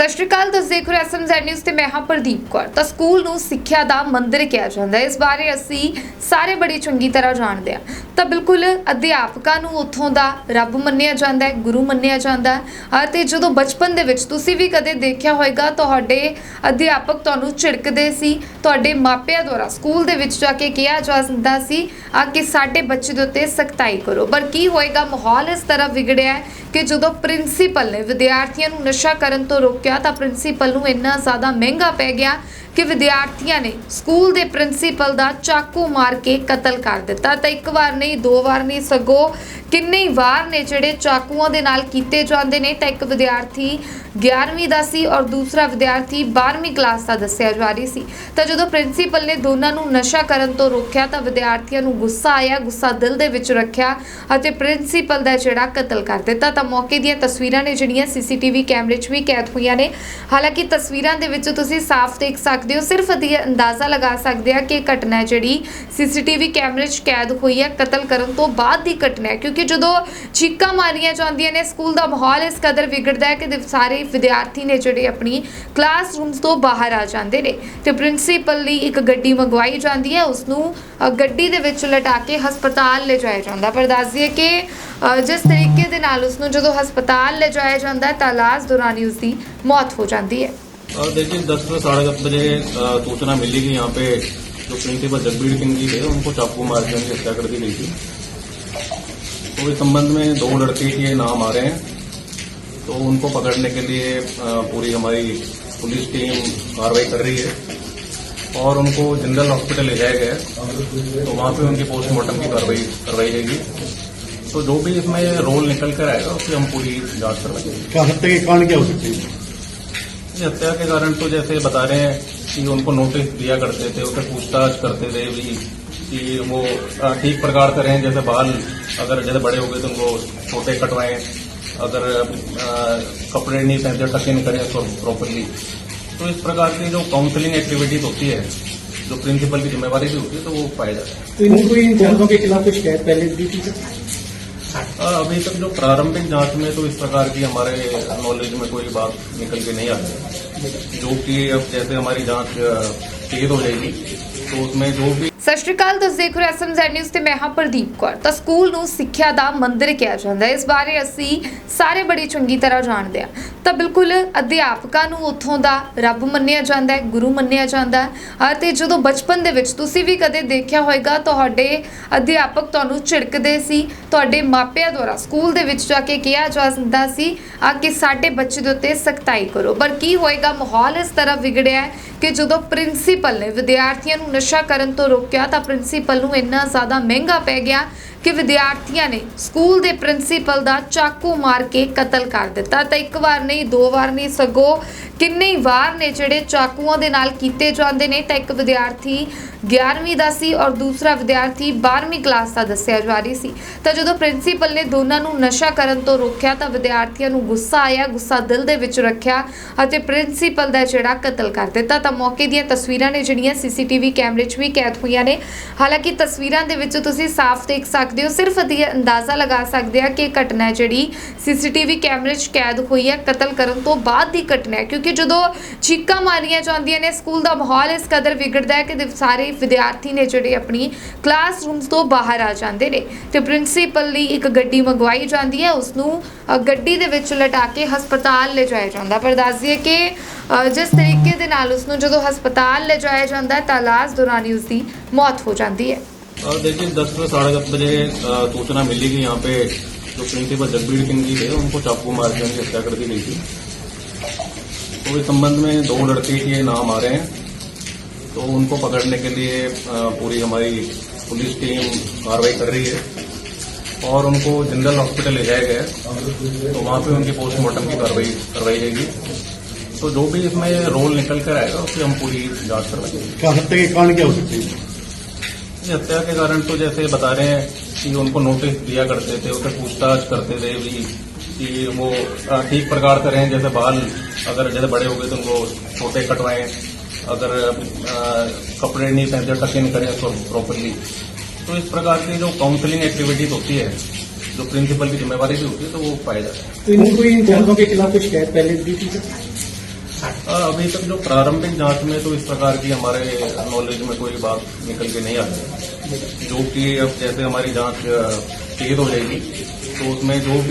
ਸਤਿ ਸ਼੍ਰੀ ਅਕਾਲ, ਤੁਸੀਂ ਦੇਖ ਰਹੇ ਹੋ ਐਸਐਮਜ਼ੈਡ ਨਿਊਜ਼ ਤੇ ਮੈਂ ਹਾਂ ਪ੍ਰਦੀਪ ਕੌਰ। ਤਾਂ ਸਕੂਲ ਨੂੰ ਸਿੱਖਿਆ ਦਾ ਮੰਦਿਰ ਕਿਹਾ ਜਾਂਦਾ ਹੈ। ਇਸ ਬਾਰੇ ਅਸੀਂ ਸਾਰੇ ਬੜੀ ਚੰਗੀ ਤਰ੍ਹਾਂ ਜਾਣਦੇ ਹਾਂ। ਤਾਂ ਬਿਲਕੁਲ ਅਧਿਆਪਕਾਂ ਨੂੰ ਉੱਥੋਂ ਦਾ ਰੱਬ ਮੰਨਿਆ ਜਾਂਦਾ ਹੈ, ਗੁਰੂ ਮੰਨਿਆ ਜਾਂਦਾ ਹੈ। ਅਤੇ ਜਦੋਂ ਬਚਪਨ ਦੇ ਵਿੱਚ ਤੁਸੀਂ ਵੀ ਕਦੇ ਦੇਖਿਆ ਹੋਵੇਗਾ ਤੁਹਾਡੇ ਅਧਿਆਪਕ ਤੁਹਾਨੂੰ ਝਿੜਕਦੇ ਸੀ। ਤੁਹਾਡੇ ਮਾਪਿਆਂ ਦੁਆਰਾ ਸਕੂਲ ਦੇ ਵਿੱਚ ਜਾ ਕੇ ਕਿਹਾ ਜਾਂਦਾ ਸੀ, ਆ ਕਿ ਸਾਡੇ ਬੱਚੇ ਦੇ ਉੱਤੇ ਸਖਤਾਈ ਕਰੋ। ਪਰ ਕੀ ਹੋਏਗਾ, ਮਾਹੌਲ ਇਸ ਤਰ੍ਹਾਂ ਵਿਗੜਿਆ ਹੈ ਕਿ ਜਦੋਂ ਪ੍ਰਿੰਸੀਪਲ ਨੇ ਵਿਦਿਆਰਥੀਆਂ ਨੂੰ ਨਸ਼ਾ ਕਰਨ ਤੋਂ ਰੋਕਿਆ ਤਾਂ ਪ੍ਰਿੰਸੀਪਲ ਨੂੰ ਇੰਨਾ ਜ਼ਿਆਦਾ ਮਹਿੰਗਾ ਪੈ ਗਿਆ ਕਿ ਵਿਦਿਆਰਥੀਆਂ ਨੇ ਸਕੂਲ ਦੇ ਪ੍ਰਿੰਸੀਪਲ ਦਾ ਚਾਕੂ ਮਾਰ ਕੇ ਕਤਲ ਕਰ ਦਿੱਤਾ। ਤਾਂ ਇੱਕ ਵਾਰ ਨਹੀਂ, ਦੋ ਵਾਰ ਨਹੀਂ, ਸਗੋਂ ਕਿੰਨੇ ਵਾਰ ਨੇ ਜਿਹੜੇ ਚਾਕੂਆਂ ਦੇ ਨਾਲ ਕੀਤੇ ਜਾਂਦੇ ਨੇ, ਤਾਂ ਇੱਕ ਵਿਦਿਆਰਥੀ 11ਵੀਂ ਦਾ ਸੀ ਔਰ ਦੂਸਰਾ ਵਿਦਿਆਰਥੀ 12ਵੀਂ ਕਲਾਸ ਦਾ ਦੱਸਿਆ ਜਾ ਰਹੀ ਸੀ। ਤਾਂ ਜਦੋਂ ਪ੍ਰਿੰਸੀਪਲ ਨੇ ਦੋਨਾਂ ਨੂੰ ਨਸ਼ਾ ਕਰਨ ਤੋਂ ਰੋਕਿਆ, ਤਾਂ ਵਿਦਿਆਰਥੀਆਂ ਨੂੰ ਗੁੱਸਾ ਆਇਆ, ਗੁੱਸਾ ਦਿਲ ਦੇ ਵਿੱਚ ਰੱਖਿਆ ਅਤੇ ਪ੍ਰਿੰਸੀਪਲ ਦਾ ਜਿਹੜਾ ਕਤਲ ਕਰ ਦਿੱਤਾ। ਤਾਂ ਮੌਕੇ ਦੀਆਂ ਤਸਵੀਰਾਂ ਨੇ ਜਿਹੜੀਆਂ ਸੀਸੀਟੀਵੀ ਕੈਮਰੇ 'ਚ ਵੀ ਕੈਦ ਹੋਈਆਂ ਨੇ। ਹਾਲਾਂਕਿ ਤਸਵੀਰਾਂ ਦੇ ਵਿੱਚ ਤੁਸੀਂ ਸਾਫ਼ ਦੇਖ ਸਕਦੇ ਸਕਦੇ ਹੋ, ਸਿਰਫ ਅਧੀ, ਅੰਦਾਜ਼ਾ ਲਗਾ ਸਕਦੇ ਆ ਕਿ ਇਹ ਘਟਨਾ ਹੈ ਜਿਹੜੀ ਸੀਸੀਟੀਵੀ ਕੈਮਰੇ 'ਚ ਕੈਦ ਹੋਈ ਹੈ, ਕਤਲ ਕਰਨ ਤੋਂ ਬਾਅਦ ਦੀ ਘਟਨਾ ਹੈ। ਕਿਉਂਕਿ ਜਦੋਂ ਚੀਕਾਂ ਮਾਰੀਆਂ ਜਾਂਦੀਆਂ ਨੇ, ਸਕੂਲ ਦਾ ਮਾਹੌਲ ਇਸ ਕਦਰ ਵਿਗੜਦਾ ਹੈ ਕਿ ਸਾਰੇ ਵਿਦਿਆਰਥੀ ਨੇ ਜਿਹੜੇ ਆਪਣੀ ਕਲਾਸਰੂਮਸ ਤੋਂ ਬਾਹਰ ਆ ਜਾਂਦੇ ਨੇ ਤੇ ਪ੍ਰਿੰਸੀਪਲ ਲਈ ਇੱਕ ਗੱਡੀ ਮੰਗਵਾਈ ਜਾਂਦੀ ਹੈ ਉਸ ਨੂੰ ਗੱਡੀ ਦੇ ਵਿੱਚ ਲਟਾ ਕੇ ਹਸਪਤਾਲ ਲਿਜਾਇਆ ਜਾਂਦਾ ਪਰ ਦੱਸ ਦਈਏ ਕਿ ਜਿਸ ਤਰੀਕੇ ਦੇ ਨਾਲ ਉਸ ਨੂੰ ਜਦੋਂ ਹਸਪਤਾਲ ਲਿਜਾਇਆ ਜਾਂਦਾ ਹੈ, ਤਾਂ ਇਲਾਜ ਦੌਰਾਨ ਹੀ ਉਸ ਦੀ ਮੌਤ ਹੋ ਜਾਂਦੀ ਹੈ। और देखिए, दस से साढ़े दस बजे सूचना मिली कि यहाँ पे जो प्रिंसिपल जगबीर सिंह जी थे, उनको चाकू मार के उनकी हत्या कर दी गई थी। तो इस संबंध में दो लड़के के नाम आ रहे हैं। तो उनको पकड़ने के लिए पूरी हमारी पुलिस टीम कार्रवाई कर रही है। और उनको जनरल हॉस्पिटल ले जाया गया तो वहाँ पे उनकी पोस्टमार्टम की कार्रवाई करवाई जाएगी। तो जो भी इसमें रोल निकल कर आएगा, उसकी हम पूरी जाँच करवाएँगे। क्या हत्या के कारण क्या हो सकती हैं? ये हत्या के कारण तो जैसे बता रहे हैं कि उनको नोटिस दिया करते थे, उसे पूछताछ करते थे भी कि वो ठीक प्रकार से रहें, जैसे बाल अगर जैसे बड़े हो गए तो उनको छोटे कटवाएँ, अगर कपड़े नहीं पहनते टके नहीं करें उसको प्रॉपरली तो इस प्रकार की जो काउंसलिंग एक्टिविटीज़ होती है, जो प्रिंसिपल की जिम्मेवारी भी होती है तो वो पाया जाता है। तो इनको इन के खिलाफ कोई शिकायत पहले दी थी अभी तक जो प्रारंभिक जांच में तो इस प्रकार की हमारे नॉलेज में कोई बात निकल के नहीं आती जो कि अब जैसे हमारी जांच अ, तेज हो जाएगी तो उसमें जो भी ਸਤਿ ਸ਼੍ਰੀ ਅਕਾਲ, ਤੁਸੀਂ ਦੇਖ ਰਹੇ ਹੋ ਐਸਐਮਜ਼ੈਡ ਨਿਊਜ਼ ਤੇ ਮੈਂ ਹਾਂ ਪ੍ਰਦੀਪ ਕੌਰ। ਤਾਂ ਸਕੂਲ ਨੂੰ ਸਿੱਖਿਆ ਦਾ ਮੰਦਿਰ ਕਿਹਾ ਜਾਂਦਾ ਹੈ। ਇਸ ਬਾਰੇ ਅਸੀਂ ਸਾਰੇ ਬੜੀ ਚੰਗੀ ਤਰ੍ਹਾਂ ਜਾਣਦੇ ਹਾਂ। ਤਾਂ ਬਿਲਕੁਲ ਅਧਿਆਪਕਾਂ ਨੂੰ ਉੱਥੋਂ ਦਾ ਰੱਬ ਮੰਨਿਆ ਜਾਂਦਾ ਹੈ, ਗੁਰੂ ਮੰਨਿਆ ਜਾਂਦਾ ਹੈ। ਅਤੇ ਜਦੋਂ ਬਚਪਨ ਦੇ ਵਿੱਚ ਤੁਸੀਂ ਵੀ ਕਦੇ ਦੇਖਿਆ ਹੋਵੇਗਾ ਤੁਹਾਡੇ ਅਧਿਆਪਕ ਤੁਹਾਨੂੰ ਝਿੜਕਦੇ ਸੀ, ਤੁਹਾਡੇ ਮਾਪਿਆਂ ਦੁਆਰਾ ਸਕੂਲ ਦੇ ਵਿੱਚ ਜਾ ਕੇ ਕਿਹਾ ਜਾਂਦਾ ਸੀ, ਆ ਕਿ ਸਾਡੇ ਬੱਚੇ ਦੇ ਉੱਤੇ ਸਖਤਾਈ ਕਰੋ। ਪਰ ਕੀ ਹੋਏਗਾ, ਮਾਹੌਲ ਇਸ ਤਰ੍ਹਾਂ ਵਿਗੜਿਆ ਕਿ ਜਦੋਂ ਪ੍ਰਿੰਸੀਪਲ ਨੇ ਵਿਦਿਆਰਥੀਆਂ ਨੂੰ ਨਸ਼ਾ ਕਰਨ ਤੋਂ ਰੋਕ ਰੋਕਿਆ ਤਾਂ ਪ੍ਰਿੰਸੀਪਲ ਨੂੰ ਇੰਨਾ ਜ਼ਿਆਦਾ ਮਹਿੰਗਾ ਪੈ ਗਿਆ ਕਿ ਵਿਦਿਆਰਥੀਆਂ ਨੇ ਸਕੂਲ ਦੇ ਪ੍ਰਿੰਸੀਪਲ ਦਾ ਚਾਕੂ ਮਾਰ ਕੇ ਕਤਲ ਕਰ ਦਿੱਤਾ। ਤਾਂ ਇੱਕ ਵਾਰ ਨਹੀਂ, ਦੋ ਵਾਰ ਨਹੀਂ, ਸਗੋਂ ਕਿੰਨੇ ਵਾਰ ਨੇ ਜਿਹੜੇ ਚਾਕੂਆਂ ਦੇ ਨਾਲ ਕੀਤੇ ਜਾਂਦੇ ਨੇ, ਤਾਂ ਇੱਕ ਵਿਦਿਆਰਥੀ 11ਵੀਂ ਦਾ ਸੀ ਔਰ ਦੂਸਰਾ ਵਿਦਿਆਰਥੀ 12ਵੀਂ ਕਲਾਸ ਦਾ ਦੱਸਿਆ ਜਾ ਰਹੀ ਸੀ। ਤਾਂ ਜਦੋਂ ਪ੍ਰਿੰਸੀਪਲ ਨੇ ਦੋਨਾਂ ਨੂੰ ਨਸ਼ਾ ਕਰਨ ਤੋਂ ਰੋਕਿਆ, ਤਾਂ ਵਿਦਿਆਰਥੀਆਂ ਨੂੰ ਗੁੱਸਾ ਆਇਆ, ਗੁੱਸਾ ਦਿਲ ਦੇ ਵਿੱਚ ਰੱਖਿਆ ਅਤੇ ਪ੍ਰਿੰਸੀਪਲ ਦਾ ਜਿਹੜਾ ਕਤਲ ਕਰ ਦਿੱਤਾ। ਤਾਂ ਮੌਕੇ ਦੀਆਂ ਤਸਵੀਰਾਂ ਨੇ ਜਿਹੜੀਆਂ ਸੀਸੀਟੀਵੀ ਕੈਮਰੇ 'ਚ ਵੀ ਕੈਦ ਹੋਈਆਂ ਨੇ। ਹਾਲਾਂਕਿ ਤਸਵੀਰਾਂ ਦੇ ਵਿੱਚ ਤੁਸੀਂ ਸਾਫ਼ ਦੇਖ ਸਕਦੇ ਹੋ, ਸਿਰਫ ਅਧੀ ਅੰਦਾਜ਼ਾ ਲਗਾ ਸਕਦੇ ਆ ਕਿ ਇਹ ਘਟਨਾ ਹੈ ਜਿਹੜੀ ਸੀਸੀਟੀਵੀ ਕੈਮਰੇ 'ਚ ਕੈਦ ਹੋਈ ਹੈ, ਕਤਲ ਕਰਨ ਤੋਂ ਬਾਅਦ ਦੀ ਘਟਨਾ ਹੈ, ਕਿਉਂਕਿ ਜਦੋਂ ਚੀਕਾਂ ਮਾਰੀਆਂ ਜਾਂਦੀਆਂ ਨੇ ਸਕੂਲ ਦਾ ਮਾਹੌਲ ਇਸ ਕਦਰ ਵਿਗੜਦਾ ਹੈ ਕਿ ਦੇ- ਸਾਰੇ ਵਿਦਿਆਰਥੀ ਨੇ ਜਿਹੜੇ ਆਪਣੀ ਕਲਾਸਰੂਮਸ ਤੋਂ ਬਾਹਰ ਆ ਜਾਂਦੇ ਨੇ ਤੇ ਪ੍ਰਿੰਸੀਪਲ ਲਈ ਇੱਕ ਗੱਡੀ ਮੰਗਵਾਈ ਜਾਂਦੀ ਹੈ ਉਸ ਨੂੰ ਅ, ਗੱਡੀ ਦੇ ਵਿੱਚ ਲਟਾ ਕੇ ਹਸਪਤਾਲ ਲਿਜਾਇਆ ਜਾਂਦਾ ਪਰ ਦੱਸ ਦਈਏ ਕਿ ਅ, ਜਿਸ ਤਰੀਕੇ ਦੇ ਨਾਲ ਉਸ ਨੂੰ ਜਦੋਂ ਹਸਪਤਾਲ ਲਿਜਾਇਆ ਜਾਂਦਾ ਹੈ ਤਾਂ ਇਲਾਜ ਦੌਰਾਨ ਹੀ ਉਸ ਦੀ ਮੌਤ ਹੋ ਜਾਂਦੀ ਹੈ और देखिए दस से साढ़े दस बजे अ, सूचना मिली कि यहाँ पे जो प्रिंसिपल जगबीर सिंह जी थे उनको चाकू मार के उनकी हत्या कर दी गई थी तो इस संबंध में दो लड़के के नाम आ रहे हैं। तो उनको पकड़ने के लिए पूरी हमारी पुलिस टीम कार्रवाई कर रही है। और उनको जनरल हॉस्पिटल ले जाया गया तो वहाँ पे उनकी पोस्टमार्टम की कार्रवाई करवाई जाएगी। तो जो भी इसमें रोल निकल कर आएगा उसकी हम पूरी जाँच करवाएँगे। क्या हत्या के कारण क्या हो सकते हैं? हत्या के कारण तो जैसे बता रहे हैं कि उनको नोटिस दिया करते थे उसे पूछताछ करते थे भी। कि वो ठीक प्रकार से रहें जैसे बाल अगर जैसे बड़े हो गए तो उनको छोटे कटवाएँ। अगर कपड़े नहीं पहनते टके नहीं करें उसको प्रॉपरली तो इस प्रकार की जो काउंसलिंग एक्टिविटीज़ होती है जो प्रिंसिपल की जिम्मेवारी भी होती है तो वो पाया जाता है। तो इनको कोई इंचार्जों के खिलाफ कोई शिकायत पहले दी थी सर? अभी तक जो प्रारंभिक जाँच में तो इस प्रकार की हमारे नॉलेज में कोई बात निकल के नहीं आती जो कि अब जैसे हमारी जाँच तेज हो जाएगी तो उसमें जो भी